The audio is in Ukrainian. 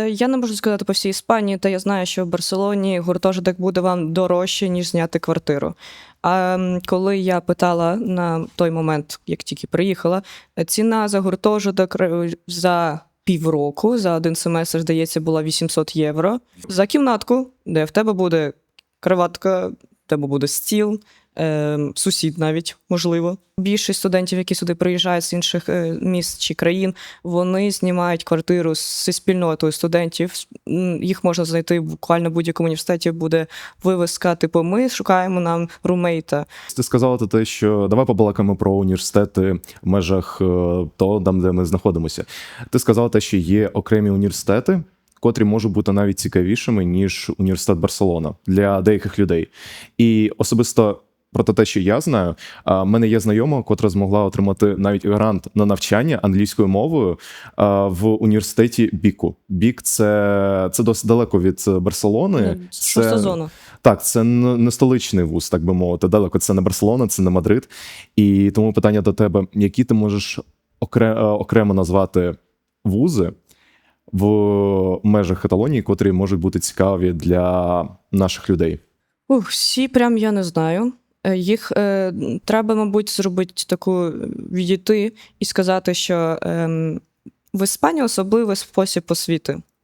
Е, Я не можу сказати по всій Іспанії, та я знаю, що в Барселоні гуртожиток буде вам дорожче, ніж зняти квартиру. А коли я питала на той момент, як тільки приїхала, е, ціна за гуртожиток е, за півроку, за один семестр, здається, була 800 євро. За кімнатку, де в тебе буде кроватка, в тебе буде стіл, сусід навіть можливо. Більшість студентів, які сюди приїжджають з інших е, міст чи країн, вони знімають квартиру зі спільнотою студентів. Їх можна знайти буквально в будь-якому університеті. Буде вивіска, типу, ми шукаємо нам румейта. Ти сказала те, що давай побалакаємо про університети в межах е, того, там, де ми знаходимося. Ти сказала те, що є окремі університети, котрі можуть бути навіть цікавішими, ніж університет Барселона для деяких людей. І особисто. Про те, що я знаю, а, в мене є знайома, котра змогла отримати навіть грант на навчання англійською мовою а, в університеті Біку. Бік це, це досить далеко від Барселони. Шоста зона. Так, це не столичний вуз, так би мовити. Далеко це не Барселона, це не Мадрид. І тому питання до тебе: які ти можеш окре- е, окремо назвати вузи в межах Каталонії, котрі можуть бути цікаві для наших людей? Ух, всі прям я не знаю. Е, Їх е, треба, мабуть, зробити таку е, відійти і сказати, що е, в Іспанії особливий спосіб освіти.